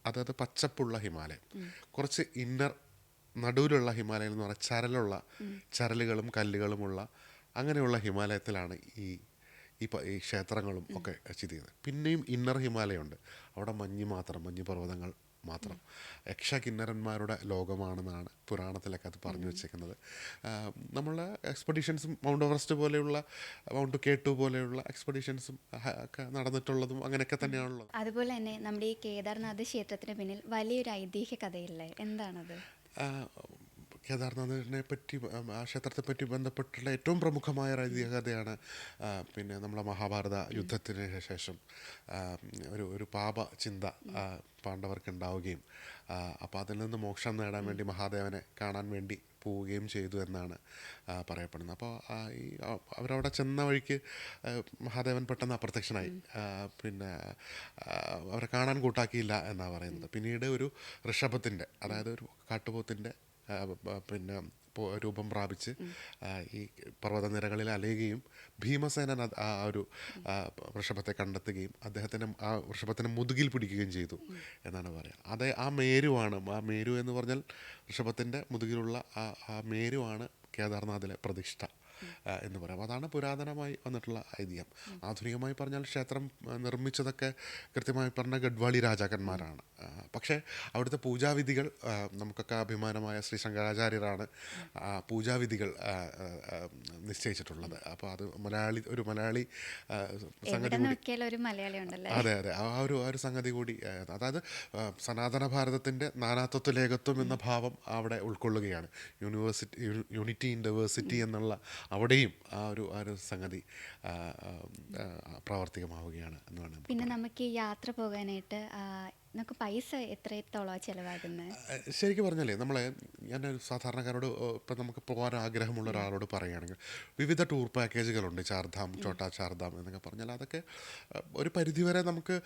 Speaker 2: അതായത് പച്ചപ്പുള്ള ഹിമാലയം. കുറച്ച് ഇന്നർ നടുവിലുള്ള ഹിമാലയം എന്ന് പറഞ്ഞാൽ ചരലുള്ള ചരലുകളും കല്ലുകളുമുള്ള അങ്ങനെയുള്ള ഹിമാലയത്തിലാണ് ഈ ഈ ഈ ക്ഷേത്രങ്ങളും ഒക്കെ സ്ഥിതി ചെയ്യുന്നത്. പിന്നെയും ഇന്നർ ഹിമാലയമുണ്ട്. അവിടെ മഞ്ഞ് മാത്രം മഞ്ഞ് പർവതങ്ങൾ മാത്രം. യക്ഷ കിന്നരന്മാരുടെ ലോകമാണെന്നാണ് പുരാണത്തിലൊക്കെ അത് പറഞ്ഞു വെച്ചേക്കുന്നത്. നമ്മൾ നമ്മളെ എക്സ്പെഡീഷൻസും മൗണ്ട് എവറസ്റ്റ് പോലെയുള്ള മൗണ്ട് കെ ടു പോലെയുള്ള എക്സ്പെഡീഷൻസും ഒക്കെ നടന്നിട്ടുള്ളതും അങ്ങനെയൊക്കെ തന്നെയാണുള്ളത്.
Speaker 1: അതുപോലെ തന്നെ നമ്മുടെ ഈ കേദാർനാഥ് ക്ഷേത്രത്തിന് പിന്നിൽ വലിയൊരു ഐതിഹ്യ കഥയില്ലേ? എന്താണത്?
Speaker 2: കേദാർനാഥിനെ പറ്റി ആ ക്ഷേത്രത്തെ പറ്റി ബന്ധപ്പെട്ടുള്ള ഏറ്റവും പ്രമുഖമായ ഒരു ഐതിഹ്യ കഥയാണ് പിന്നെ നമ്മളെ മഹാഭാരത യുദ്ധത്തിന് ശേഷം ഒരു ഒരു പാപ ചിന്ത പാണ്ഡവർക്ക് ഉണ്ടാവുകയും അപ്പോൾ അതിൽ നിന്ന് മോക്ഷം നേടാൻ വേണ്ടി മഹാദേവനെ കാണാൻ വേണ്ടി പോവുകയും ചെയ്തു എന്നാണ് പറയപ്പെടുന്നത്. അപ്പോൾ ഈ അവരവിടെ ചെന്ന വഴിക്ക് മഹാദേവൻ പെട്ടെന്ന് അപ്രത്യക്ഷനായി. പിന്നെ അവരെ കാണാൻ കൂട്ടാക്കിയില്ല എന്നാണ് പറയുന്നത്. പിന്നീട് ഒരു ഋഷഭത്തിന്റെ അതായത് ഒരു കാട്ടുപോത്തിന്റെ പിന്നെ രൂപം പ്രാപിച്ച് ഈ പർവതനിരകളിൽ അലയുകയും ഭീമസേനൻ ആ ഒരു വൃഷഭത്തെ കണ്ടെത്തുകയും അദ്ദേഹത്തിന് ആ വൃഷഭത്തിന് മുതുകിൽ പിടിക്കുകയും ചെയ്തു എന്നാണ് പറയുക. അതേ ആ മേരുവാണ് ആ മേരു എന്ന് പറഞ്ഞാൽ വൃഷഭത്തിന്റെ മുതുകിലുള്ള ആ ആ മേരുവാണ് കേദാർനാഥിലെ പ്രതിഷ്ഠ. എന്ന് പറയാം. അതാണ് പുരാതനമായി വന്നിട്ടുള്ള ഐതിഹ്യം. ആധുനികമായി പറഞ്ഞാൽ ക്ഷേത്രം നിർമ്മിച്ചതൊക്കെ കൃത്യമായി പറഞ്ഞ ഗഡ്വാളി രാജാക്കന്മാരാണ്. പക്ഷേ അവിടുത്തെ പൂജാവിധികൾ നമുക്കൊക്കെ അഭിമാനമായ ശ്രീ ശങ്കരാചാര്യരാണ് പൂജാവിധികൾ നിശ്ചയിച്ചിട്ടുള്ളത്. അപ്പോൾ അത് മലയാളി ഒരു മലയാളി സംഗതി കൂടി അതെ അതെ. ആ ഒരു ആ ഒരു സംഗതി കൂടി അതായത് സനാതന ഭാരതത്തിന്റെ നാനാത്വത്വ ലേഖത്വം എന്ന ഭാവം അവിടെ ഉൾക്കൊള്ളുകയാണ്. യൂണിവേഴ്സിറ്റി യൂണിറ്റി ഇൻ ഡൈവേഴ്സിറ്റി എന്നുള്ള അവിടെയും ആ ഒരു ആ ഒരു സംഗതി പ്രാവർത്തികമാവുകയാണ് എന്ന് വേണം
Speaker 1: പിന്നെ നമുക്ക് ഈ യാത്ര പോകാനായിട്ട് നമുക്ക് പൈസ എത്രത്തോളം ചിലവാകുന്നത്
Speaker 2: ശരിക്കും പറഞ്ഞാലേ നമ്മളെ ഞാനൊരു സാധാരണക്കാരോട് ഇപ്പം നമുക്ക് പോകാൻ ആഗ്രഹമുള്ള ഒരാളോട് പറയുകയാണെങ്കിൽ വിവിധ ടൂർ പാക്കേജുകളുണ്ട് ചാർധാം ചോട്ടാ ചാർധാം എന്നൊക്കെ പറഞ്ഞാൽ അതൊക്കെ ഒരു പരിധിവരെ നമുക്ക്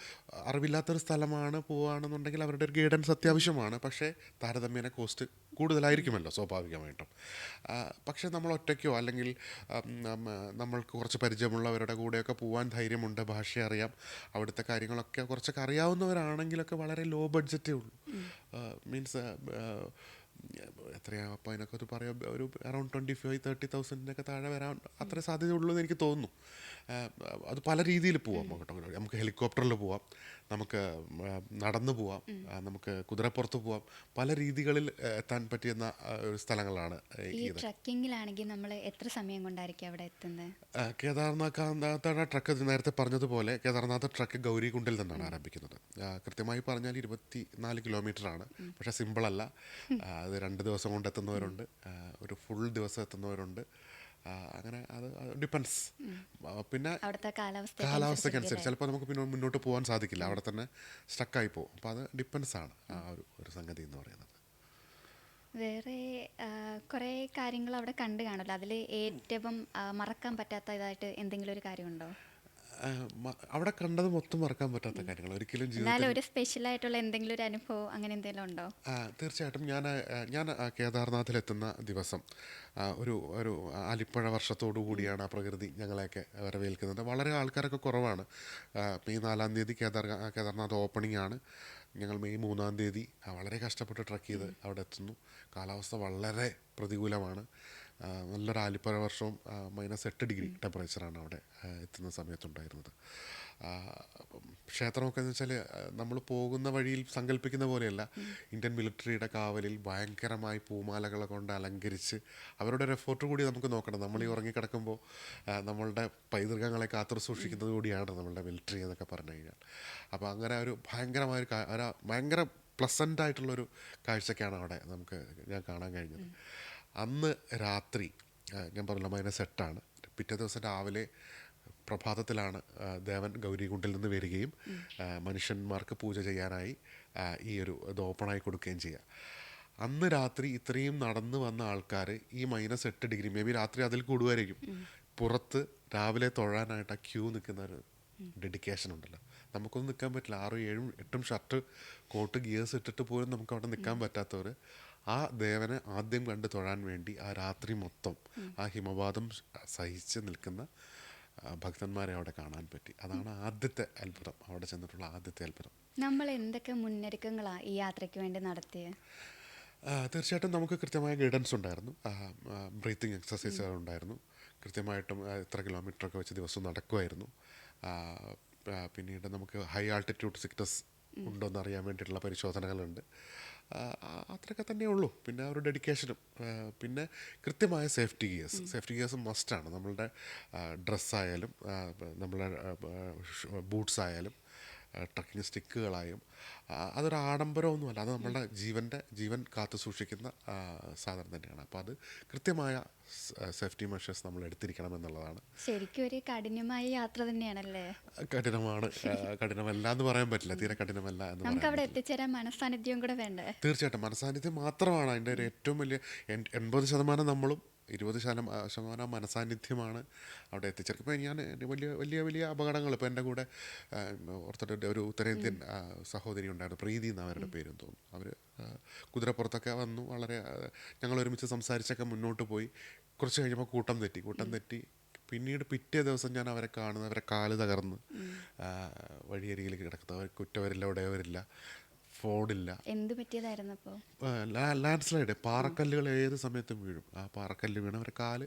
Speaker 2: അറിവില്ലാത്തൊരു സ്ഥലമാണ് പോവുകയാണെന്നുണ്ടെങ്കിൽ അവരുടെ ഒരു ഗൈഡൻസ് അത്യാവശ്യമാണ്. പക്ഷേ താരതമ്യേന കോസ്റ്റ് കൂടുതലായിരിക്കുമല്ലോ സ്വാഭാവികമായിട്ടും. പക്ഷേ നമ്മൾ ഒറ്റയ്ക്കോ അല്ലെങ്കിൽ നമ്മൾക്ക് കുറച്ച് പരിചയമുള്ളവരുടെ കൂടെയൊക്കെ പോകാൻ ധൈര്യമുണ്ട് ഭാഷ അറിയാം അവിടുത്തെ കാര്യങ്ങളൊക്കെ കുറച്ചൊക്കെ അറിയാവുന്നവരാണെങ്കിലൊക്കെ വളരെ ലോ ബഡ്ജറ്റേ ഉള്ളൂ. മീൻസ് എത്രയാ അപ്പോൾ അതിനൊക്കെ ഒരു പറയാം ഒരു അറൗണ്ട് ട്വന്റി ഫൈവ് തേർട്ടി തൗസൻഡിനൊക്കെ താഴെ വരാൻ അത്ര സാധ്യതയുള്ളൂ എന്ന് എനിക്ക് തോന്നുന്നു. അത് പല രീതിയിൽ പോവാം നമുക്ക് ഹെലികോപ്റ്ററിൽ പോവാം. നമുക്ക് നടന്നു പോവാം. നമുക്ക് കുതിരപ്പുറത്ത് പോവാം. പല രീതികളിൽ എത്താൻ പറ്റുന്ന സ്ഥലങ്ങളാണ്
Speaker 1: ഈ ട്രക്കിങ്ങിലാണെങ്കിൽ നമ്മൾ എത്ര സമയം കൊണ്ടായിരിക്കും അവിടെ എത്തുന്നത്?
Speaker 2: കേദാർനാഥ് ട്രക്ക് നേരത്തെ പറഞ്ഞതുപോലെ കേദാർനാഥ് ട്രക്ക് ഗൗരികുണ്ടിൽ നിന്നാണ് ആരംഭിക്കുന്നത്. കൃത്യമായി പറഞ്ഞാൽ ഇരുപത്തി നാല് കിലോമീറ്റർ ആണ് പക്ഷെ സിമ്പിൾ അല്ല അത് രണ്ട് ദിവസം കൊണ്ട് എത്തുന്നവരുണ്ട്. ഒരു ഫുൾ ദിവസം എത്തുന്നവരുണ്ട്. അങ്ങനെ അത് ഡിപ്പെൻസ് പിന്നെ
Speaker 1: കാലാവസ്ഥയ്ക്ക്
Speaker 2: അനുസരിച്ച്. ചിലപ്പോൾ നമുക്ക് പിന്നെ മുന്നോട്ട് പോകാൻ സാധിക്കില്ല. അവിടെ തന്നെ സ്റ്റക്കായി പോകും. അപ്പോൾ അത് ഡിപ്പെൻസ് ആണ് ആ ഒരു ഒരു സംഗതി എന്ന് പറയുന്നത്.
Speaker 1: വേറെ കുറേ കാര്യങ്ങൾ അവിടെ കണ്ടു കാണുമല്ലോ. അതിൽ ഏറ്റവും മറക്കാൻ പറ്റാത്ത ഇതായിട്ട് എന്തെങ്കിലും ഒരു കാര്യമുണ്ടോ?
Speaker 2: അവിടെ കണ്ടത് മൊത്തം മറക്കാൻ പറ്റാത്ത കാര്യങ്ങൾ ഒരിക്കലും ജീവിതത്തിൽ
Speaker 1: ഒരു സ്പെഷ്യൽ ആയിട്ടുള്ള എന്തെങ്കിലും ഒരു അനുഭവം അങ്ങനെ എന്തെങ്കിലും ഉണ്ടോ?
Speaker 2: തീർച്ചയായിട്ടും. ഞാൻ ഞാൻ കേദാർനാഥിൽ കേദാർനാഥിലെത്തുന്ന ദിവസം ഒരു ഒരു അലിപ്പഴ വർഷത്തോടു കൂടിയാണ് ആ പ്രകൃതി ഞങ്ങളെയൊക്കെ വരവേൽക്കുന്നത്. വളരെ ആൾക്കാരൊക്കെ കുറവാണ്. മെയ് നാലാം തീയതി കേദാർ കേദാർനാഥ് ഓപ്പണിംഗ് ആണ്. ഞങ്ങൾ മെയ് മൂന്നാം തീയതി വളരെ കഷ്ടപ്പെട്ട് ട്രക്ക് ചെയ്ത് അവിടെ എത്തുന്നു. കാലാവസ്ഥ വളരെ പ്രതികൂലമാണ്. നല്ലൊരു ആലിപ്പഴ വർഷവും മൈനസ് എട്ട് ഡിഗ്രി ടെമ്പറേച്ചറാണ് അവിടെ എത്തുന്ന സമയത്തുണ്ടായിരുന്നത്. ക്ഷേത്രമൊക്കെ എന്ന് വെച്ചാൽ നമ്മൾ പോകുന്ന വഴിയിൽ സങ്കല്പിക്കുന്ന പോലെയല്ല. ഇന്ത്യൻ മിലിറ്ററിയുടെ കാവലിൽ ഭയങ്കരമായി പൂമാലകളെ കൊണ്ട് അലങ്കരിച്ച് അവരുടെ ഒരു എഫോർട്ട് കൂടി നമുക്ക് നോക്കണം. നമ്മൾ ഈ ഉറങ്ങിക്കിടക്കുമ്പോൾ നമ്മളുടെ പൈതൃകങ്ങളെ കാത്തു സൂക്ഷിക്കുന്നത് കൂടിയാണ് നമ്മളുടെ മിലിറ്ററി എന്നൊക്കെ പറഞ്ഞു കഴിഞ്ഞാൽ. അപ്പോൾ അങ്ങനെ ഒരു ഭയങ്കരമായ ഒരു ഭയങ്കര പ്ലസന്റ് ആയിട്ടുള്ളൊരു കാഴ്ചയ്ക്കാണ് അവിടെ നമുക്ക് ഞാൻ കാണാൻ കഴിഞ്ഞത്. അന്ന് രാത്രി ഞാൻ പറഞ്ഞല്ലോ മൈനസ് എട്ടാണ്. പിറ്റേ ദിവസം രാവിലെ പ്രഭാതത്തിലാണ് ദേവൻ ഗൗരികുണ്ടിൽ നിന്ന് വരികയും മനുഷ്യന്മാർക്ക് പൂജ ചെയ്യാനായി ഈ ഒരു ഇത് ഓപ്പണായി കൊടുക്കുകയും ചെയ്യുക അന്ന് രാത്രി ഇത്രയും നടന്നു വന്ന ആൾക്കാർ ഈ മൈനസ് എട്ട് ഡിഗ്രി മേ ബി രാത്രി അതിൽ കൂടുമായിരിക്കും പുറത്ത് രാവിലെ തൊഴാനായിട്ട് ആ ക്യൂ നിൽക്കുന്ന ഒരു ഡെഡിക്കേഷൻ ഉണ്ടല്ലോ. നമുക്കൊന്നും നിൽക്കാൻ പറ്റില്ല. ആറും ഏഴും എട്ടും ഷർട്ട് കോട്ട് ഗിയേഴ്സ് ഇട്ടിട്ട് പോലും നമുക്ക് അവിടെ നിൽക്കാൻ പറ്റാത്തവർ ആ ദേവനെ ആദ്യം കണ്ട് തൊഴാൻ വേണ്ടി ആ രാത്രി മൊത്തം ആ ഹിമപാതം സഹിച്ച് നിൽക്കുന്ന ഭക്തന്മാരെ അവിടെ കാണാൻ പറ്റി. അതാണ് ആദ്യത്തെ അത്ഭുതം. അവിടെ ചെന്നിട്ടുള്ള ആദ്യത്തെ അത്ഭുതം.
Speaker 1: നമ്മൾ എന്തൊക്കെ മുന്നൊരുക്കങ്ങളാണ് ഈ യാത്രയ്ക്ക് വേണ്ടി നടത്തിയത്
Speaker 2: തീർച്ചയായിട്ടും നമുക്ക് കൃത്യമായ ഗൈഡൻസ് ഉണ്ടായിരുന്നു. ബ്രീത്തിങ് എക്സസൈസുകൾ ഉണ്ടായിരുന്നു. കൃത്യമായിട്ടും എത്ര കിലോമീറ്ററൊക്കെ കിലോമീറ്റർ ഒക്കെ വെച്ച് ദിവസം നടക്കുമായിരുന്നു പിന്നീട് നമുക്ക് ഹൈ ആൾട്ടിറ്റ്യൂഡ് സിക്നസ് ഉണ്ടോ എന്ന് അറിയാൻ വേണ്ടിയിട്ടുള്ള പരിശോധനകളുണ്ട്. അത്രയൊക്കെ തന്നെ ഉള്ളൂ. പിന്നെ അവരുടെ ഒരു ഡെഡിക്കേഷനും പിന്നെ കൃത്യമായ സേഫ്റ്റി ഗിയേഴ്സ്. സേഫ്റ്റി ഗിയേഴ്സ് മസ്റ്റാണ്. നമ്മളുടെ ഡ്രസ്സായാലും നമ്മളുടെ ബൂട്ട്സ് ആയാലും ട്രക്കിംഗ് സ്റ്റിക്കുകളായും അതൊരു ആഡംബരമൊന്നുമല്ല. അത് നമ്മളുടെ ജീവന്റെ ജീവൻ കാത്തു സൂക്ഷിക്കുന്ന സാധനം തന്നെയാണ്. അപ്പോൾ അത് കൃത്യമായ സേഫ്റ്റി മെഷേഴ്സ് നമ്മൾ എടുത്തിരിക്കണം എന്നുള്ളതാണ്.
Speaker 1: ശരിക്കും ഒരു കഠിനമായ യാത്ര തന്നെയാണല്ലേ?
Speaker 2: കഠിനമാണ്. കഠിനമല്ല എന്ന് പറയാൻ പറ്റില്ല. തീരെ കഠിനമല്ല എന്ന്
Speaker 1: നമുക്ക് അവിടെ എത്തിച്ചേരാൻ മനസാന്നിധ്യം കൂടെ വേണ്ടേ?
Speaker 2: തീർച്ചയായിട്ടും. മനസാന്നിധ്യം മാത്രമാണ്. അതിന്റെ ഒരു ഏറ്റവും വലിയ എൺ- എൺപത് ശതമാനം നമ്മളും ഇരുപത് ശതമാനം ശതമാനം മനസാന്നിധ്യമാണ് അവിടെ എത്തിച്ചേർക്കും ഇപ്പോൾ ഞാൻ വലിയ വലിയ വലിയ അപകടങ്ങൾ ഇപ്പോൾ എന്റെ കൂടെ ഓർത്തിട്ട് ഒരു ഉത്തരേന്ത്യൻ സഹോദരി ഉണ്ടായിരുന്നു പ്രീതി എന്ന് അവരുടെ പേരും തോന്നുന്നു. അവർ കുതിരപ്പുറത്തൊക്കെ വന്നു വളരെ ഞങ്ങൾ ഒരുമിച്ച് സംസാരിച്ചൊക്കെ മുന്നോട്ട് പോയി. കുറച്ച് കഴിഞ്ഞപ്പോൾ കൂട്ടം തെറ്റി കൂട്ടം തെറ്റി. പിന്നീട് പിറ്റേ ദിവസം ഞാൻ അവരെ കാണുന്നത് അവരെ കാൽ തകർന്ന് വഴിയരികിൽ കിടക്കുന്നത് അവർ കുറ്റവരില്ല ഉടയവരില്ല. ഫോണില്ല
Speaker 1: എന്ത് പറ്റിയതായിരുന്നു അപ്പോൾ
Speaker 2: ലാൻഡ് സ്ലൈഡ് പാറക്കല്ലുകൾ ഏത് സമയത്തും വീഴും. ആ പാറക്കല്ല് വീണ് അവരെ കാൽ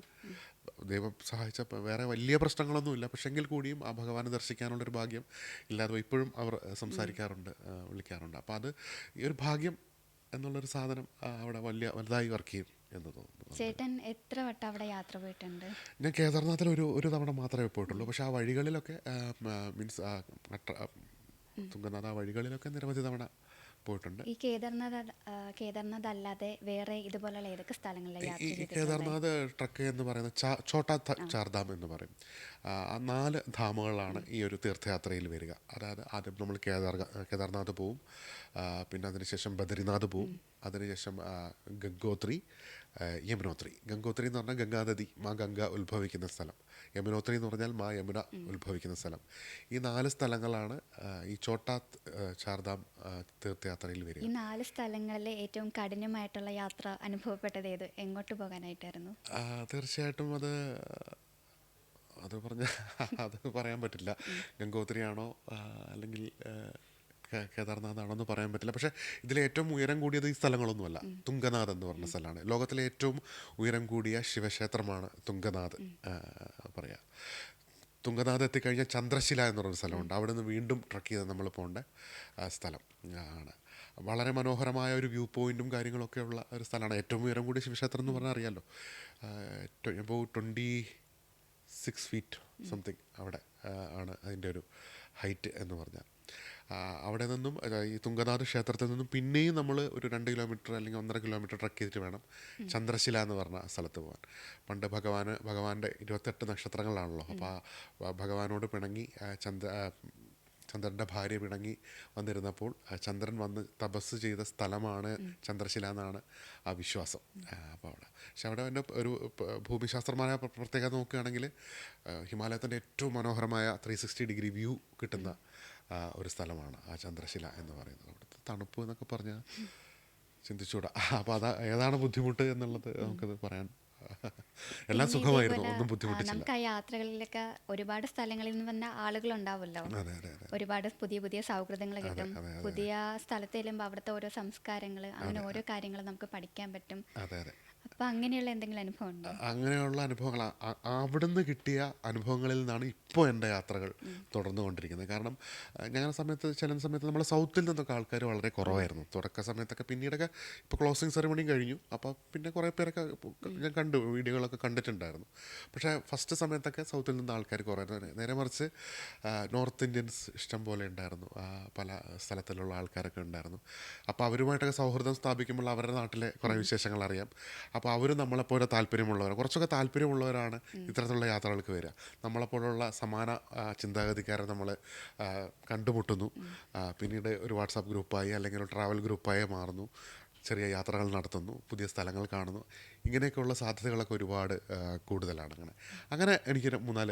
Speaker 2: ദൈവം സഹായിച്ച വേറെ വലിയ പ്രശ്നങ്ങളൊന്നുമില്ല പക്ഷെ എങ്കിൽ കൂടിയും ആ ഭഗവാനെ ദർശിക്കാനുള്ളൊരു ഭാഗ്യം ഇല്ലാതെ ഇപ്പോഴും അവർ സംസാരിക്കാറുണ്ട് വിളിക്കാറുണ്ട്. അപ്പോൾ അത് ഈ ഒരു ഭാഗ്യം എന്നുള്ളൊരു സാധനം അവിടെ വലിയ വലുതായി വർക്ക് ചെയ്യും എന്ന് തോന്നുന്നു.
Speaker 1: ചേട്ടൻ എത്ര വട്ടം അവിടെ യാത്ര പോയിട്ടുണ്ട്?
Speaker 2: ഞാൻ കേദാർനാഥിൽ ഒരു ഒരു തവണ മാത്രമേ പോയിട്ടുള്ളൂ. പക്ഷെ ആ വഴികളിലൊക്കെ മീൻസ് തുങ്കനാഥ ആ വഴികളിലൊക്കെ നിരവധി തവണ പോയിട്ടുണ്ട്.
Speaker 1: ഈ കേദാർനാഥ് കേദാർനാഥ് അല്ലാതെ വേറെ ഇതുപോലുള്ള ഏതൊക്കെ സ്ഥലങ്ങളിലാണ്
Speaker 2: ഈ- കേദാർനാഥ് ട്രക്ക് എന്ന് പറയുന്ന ചോട്ടാ ചാർദാം ചാർധാം എന്ന് പറയും. ആ നാല് ധാമുകളാണ് ഈ ഒരു തീർത്ഥയാത്രയിൽ വരിക. അതായത് ആദ്യം നമ്മൾ കേദാർ കേദാർനാഥ് പോവും. പിന്നെ അതിനുശേഷം ബദ്രിനാഥ് പോവും. അതിനുശേഷം ഗംഗോത്രി യമുനോത്രി. ഗംഗോത്രി എന്ന് പറഞ്ഞാൽ ഗംഗാനദി മാ ഗംഗ ഉത്ഭവിക്കുന്ന സ്ഥലം. യമുനോത്രി എന്ന് പറഞ്ഞാൽ മാ യമുന ഉത്ഭവിക്കുന്ന സ്ഥലം. ഈ നാല് സ്ഥലങ്ങളാണ് ഈ ചോട്ടാ ചാർധാം തീർത്ഥയാത്രയിൽ വരിക.
Speaker 1: ഈ നാല് സ്ഥലങ്ങളിലെ ഏറ്റവും കഠിനമായിട്ടുള്ള യാത്ര അനുഭവപ്പെട്ടത് ഏത്? എങ്ങോട്ട് പോകാനായിട്ടായിരുന്നു?
Speaker 2: തീർച്ചയായിട്ടും അത് അത് പറഞ്ഞ അത് പറയാൻ പറ്റില്ല. ഗംഗോത്രിയാണോ അല്ലെങ്കിൽ ആ, കേ- എന്ന് പറയാൻ പറ്റില്ല. പക്ഷേ ഇതിലെ ഏറ്റവും ഉയരം കൂടിയത് ഈ സ്ഥലങ്ങളൊന്നുമല്ല. തുങ്കനാഥ് എന്ന് പറഞ്ഞ സ്ഥലമാണ്. ലോകത്തിലെ ഏറ്റവും ഉയരം കൂടിയ ശിവക്ഷേത്രമാണ് തുങ്കനാഥ് പറയാ. തുങ്കനാഥ് എത്തിക്കഴിഞ്ഞാൽ ചന്ദ്രശില എന്ന് പറയുന്ന സ്ഥലമുണ്ട്. അവിടെ നിന്ന് വീണ്ടും ട്രക്ക് ചെയ്ത് നമ്മൾ പോകേണ്ട സ്ഥലം ആണ്. വളരെ മനോഹരമായ ഒരു വ്യൂ പോയിന്റും കാര്യങ്ങളൊക്കെ ഉള്ള ഒരു സ്ഥലമാണ്. ഏറ്റവും ഉയരം കൂടിയ ശിവക്ഷേത്രം എന്ന് പറഞ്ഞാൽ അറിയാമല്ലോ ഇപ്പോൾ ട്വന്റി സിക്സ് ഫീറ്റ് സംതിങ് അവിടെ ആണ് അതിന്റെ ഒരു ഹൈറ്റ് എന്ന് പറഞ്ഞാൽ. അവിടെ നിന്നും ഈ തുങ്കനാഥ് ക്ഷേത്രത്തിൽ നിന്നും പിന്നെയും നമ്മൾ ഒരു രണ്ട് കിലോമീറ്റർ അല്ലെങ്കിൽ ഒന്നര കിലോമീറ്റർ ട്രക്ക് ചെയ്തിട്ട് വേണം ചന്ദ്രശില എന്ന് പറഞ്ഞ സ്ഥലത്ത് പോകാൻ പണ്ട് ഭഗവാന് ഭഗവാന്റെ ഇരുപത്തെട്ട് നക്ഷത്രങ്ങളാണല്ലോ. അപ്പോൾ ആ ഭഗവാനോട് പിണങ്ങി ചന്ദ്ര ചന്ദ്രന്റെ ചന്ദ്രന്റെ ഭാര്യ പിണങ്ങി വന്നിരുന്നപ്പോൾ ചന്ദ്രൻ വന്ന് തപസ് ചെയ്ത സ്ഥലമാണ് ചന്ദ്രശില എന്നാണ് ആ വിശ്വാസം. അപ്പോൾ അവിടെ. പക്ഷെ അവിടെ എന്റെ ഒരു ഭൂമിശാസ്ത്രമായ പ്രത്യേകത നോക്കുകയാണെങ്കിൽ ഹിമാലയത്തിന്റെ ഏറ്റവും മനോഹരമായ ത്രീ സിക്സ്റ്റി ഡിഗ്രി വ്യൂ കിട്ടുന്ന ഒരു സ്ഥലമാണ് ആ ചന്ദ്രശില എന്ന് പറയുന്നത്. അവിടുത്തെ തണുപ്പ് എന്നൊക്കെ പറഞ്ഞാൽ ചിന്തിച്ചുകൂടാ അപ്പോൾ അതാ ഏതാണ് ബുദ്ധിമുട്ട് എന്നുള്ളത് നമുക്കത് പറയാൻ എല്ലാം സുഖമായിരുന്നു ഒന്നും ബുദ്ധിമുട്ടില്ല
Speaker 1: നമുക്ക് ആ യാത്രകളിലൊക്കെ ഒരുപാട് സ്ഥലങ്ങളിൽ നിന്ന് വന്ന ആളുകൾ ഉണ്ടാവുമല്ലോ. ഒരുപാട് പുതിയ പുതിയ സൗഹൃദങ്ങൾ കിട്ടും. പുതിയ സ്ഥലത്ത് ചെല്ലുമ്പോൾ അവിടുത്തെ ഓരോ സംസ്കാരങ്ങൾ അങ്ങനെ ഓരോ കാര്യങ്ങൾ നമുക്ക് പഠിക്കാൻ പറ്റും.
Speaker 2: അതെ അതെ
Speaker 1: അപ്പൊ അങ്ങനെയുള്ള എന്തെങ്കിലും അനുഭവം ഉണ്ടോ?
Speaker 2: അങ്ങനെയുള്ള അനുഭവങ്ങൾ അവിടുന്ന് കിട്ടിയ അനുഭവങ്ങളിൽ നിന്നാണ് ഇപ്പോൾ എന്റെ യാത്രകൾ തുടർന്നുകൊണ്ടിരിക്കുന്നത്. കാരണം ഞങ്ങളുടെ സമയത്ത് ചില സമയത്ത് നമ്മൾ സൗത്തിൽ നിന്നൊക്കെ ആൾക്കാർ വളരെ കുറവായിരുന്നു. തുടക്ക സമയത്തൊക്കെ പിന്നീടൊക്കെ ഇപ്പോൾ ക്ലോസിങ് സെറമണിയും കഴിഞ്ഞു. അപ്പോൾ പിന്നെ കുറേ പേരൊക്കെ ഞാൻ കണ്ടു വീഡിയോകളൊക്കെ കണ്ടിട്ടുണ്ടായിരുന്നു. പക്ഷേ ഫസ്റ്റ് സമയത്തൊക്കെ സൗത്തിൽ നിന്ന് ആൾക്കാർ കുറവായിരുന്നു. നേരെ മറിച്ച് നോർത്ത് ഇന്ത്യൻസ് ഇഷ്ടം പോലെ ഉണ്ടായിരുന്നു. പല സ്ഥലത്തിലുള്ള ആൾക്കാരൊക്കെ ഉണ്ടായിരുന്നു. അപ്പോൾ അവരുമായിട്ടൊക്കെ സൗഹൃദം സ്ഥാപിക്കുമ്പോൾ അവരുടെ നാട്ടിലെ കുറേ വിശേഷങ്ങൾ അറിയാം. അപ്പോൾ അവരും നമ്മളെപ്പോലെ താല്പര്യമുള്ളവർ കുറച്ചൊക്കെ താല്പര്യമുള്ളവരാണ് ഇത്തരത്തിലുള്ള യാത്രകൾക്ക് വരിക. നമ്മളെപ്പോലുള്ള സമാന ചിന്താഗതിക്കാരെ നമ്മൾ കണ്ടുമുട്ടുന്നു. പിന്നീട് ഒരു വാട്സാപ്പ് ഗ്രൂപ്പായി അല്ലെങ്കിൽ ഒരു ട്രാവൽ ഗ്രൂപ്പായി മാറുന്നു. ചെറിയ യാത്രകൾ നടത്തുന്നു. പുതിയ സ്ഥലങ്ങൾ കാണുന്നു. ഇങ്ങനെയൊക്കെയുള്ള സാധ്യതകളൊക്കെ ഒരുപാട് കൂടുതലാണ് അങ്ങനെ. അങ്ങനെ എനിക്ക് മൂന്നാൽ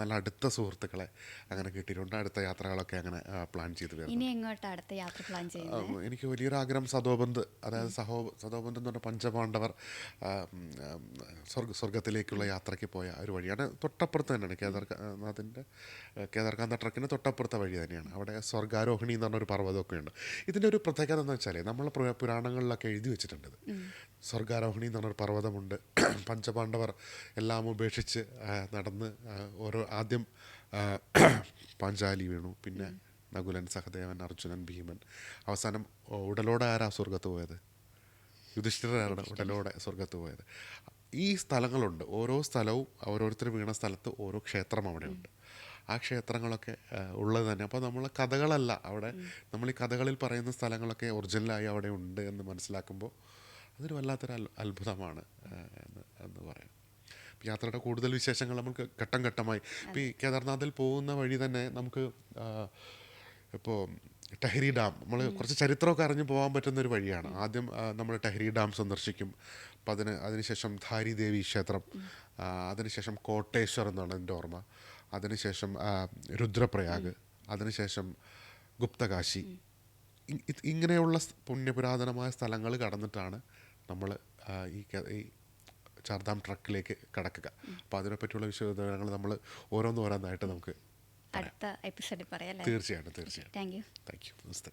Speaker 2: നല്ല അടുത്ത സുഹൃത്തുക്കളെ അങ്ങനെ കിട്ടിയിട്ടുണ്ട്. അടുത്ത യാത്രകളൊക്കെ അങ്ങനെ പ്ലാൻ ചെയ്ത് വരുന്നു
Speaker 1: ഇനി എങ്ങോട്ടാ അടുത്ത യാത്ര പ്ലാൻ ചെയ്യുന്നത്?
Speaker 2: എനിക്ക് വലിയൊരു ആഗ്രഹം സദോബന്ധ് അതായത് സഹോ സദോബന്ധ് എന്ന് പറഞ്ഞ പഞ്ചപാണ്ഡവർ സ്വർഗ സ്വർഗത്തിലേക്കുള്ള യാത്രയ്ക്ക് പോയ ഒരു വഴിയാണ്. തൊട്ടപ്പുറത്ത് തന്നെയാണ് കേദാർനാഥിന്റെ കേദാർകാന്ത ട്രക്കിന് തൊട്ടപ്പുറത്തെ വഴി തന്നെയാണ്. അവിടെ സ്വർഗാരോഹിണി എന്ന് പറഞ്ഞൊരു പർവതമൊക്കെ ഉണ്ട് ഇതിന്റെ ഒരു പ്രത്യേകത എന്ന് വെച്ചാൽ നമ്മൾ പുരാണങ്ങളിലൊക്കെ എഴുതി വെച്ചിട്ടുണ്ട് സ്വർഗാരോഹിണി എന്ന് പറഞ്ഞൊരു പർവതമുണ്ട്. പഞ്ചപാണ്ഡവർ എല്ലാം ഉപേക്ഷിച്ച് നടന്ന് ഓരോ ആദ്യം പാഞ്ചാലി വീണു. പിന്നെ നകുലൻ സഹദേവൻ അർജുനൻ ഭീമൻ. അവസാനം ഉടലോടെ ആരാ സ്വർഗത്ത് പോയത്? യുധിഷ്ഠിരനാണ് ഉടലോടെ സ്വർഗത്ത് പോയത്? ഈ സ്ഥലങ്ങളുണ്ട്. ഓരോ സ്ഥലവും ഓരോരുത്തർ വീണ സ്ഥലത്ത് ഓരോ ക്ഷേത്രം അവിടെയുണ്ട്. ആ ക്ഷേത്രങ്ങളൊക്കെ ഉള്ളത് തന്നെ. അപ്പോൾ നമ്മൾ കഥകളല്ല. അവിടെ നമ്മൾ ഈ കഥകളിൽ പറയുന്ന സ്ഥലങ്ങളൊക്കെ ഒറിജിനലായി അവിടെ ഉണ്ട് എന്ന് മനസ്സിലാക്കുമ്പോൾ അതൊരു വല്ലാത്തൊരു അത്ഭുതമാണ് എന്ന് എന്ന് പറയാം. യാത്രയുടെ കൂടുതൽ വിശേഷങ്ങൾ നമുക്ക് ഘട്ടം ഘട്ടമായി. ഇപ്പോൾ ഈ കേദാർനാഥിൽ പോകുന്ന വഴി തന്നെ നമുക്ക് ഇപ്പോൾ ടെഹരി ഡാം നമ്മൾ കുറച്ച് ചരിത്രമൊക്കെ അറിഞ്ഞ് പോകാൻ പറ്റുന്ന ഒരു വഴിയാണ്. ആദ്യം നമ്മൾ ടെഹരി ഡാം സന്ദർശിക്കും. അപ്പം അതിന് അതിനുശേഷം ധാരി ദേവി ക്ഷേത്രം അതിനുശേഷം കോട്ടേശ്വർ എന്നാണ് എന്റെ ഓർമ്മ. അതിനുശേഷം രുദ്രപ്രയാഗ് അതിനുശേഷം ഗുപ്തകാശി. ഇങ്ങനെയുള്ള പുണ്യപുരാതനമായ സ്ഥലങ്ങൾ കടന്നിട്ടാണ് നമ്മൾ ഈ ചാർദാം ഈ ചാർധാം ട്രക്കിലേക്ക് കടക്കുക. അപ്പോൾ അതിനെപ്പറ്റിയുള്ള വിശദവിവരങ്ങൾ നമ്മൾ ഓരോന്നോരോന്നായിട്ട് നമുക്ക്
Speaker 1: അടുത്ത എപ്പിസോഡിൽ പറയാം
Speaker 2: തീർച്ചയായിട്ടും തീർച്ചയായിട്ടും.
Speaker 1: Thank you.
Speaker 2: Thank you. Namaste.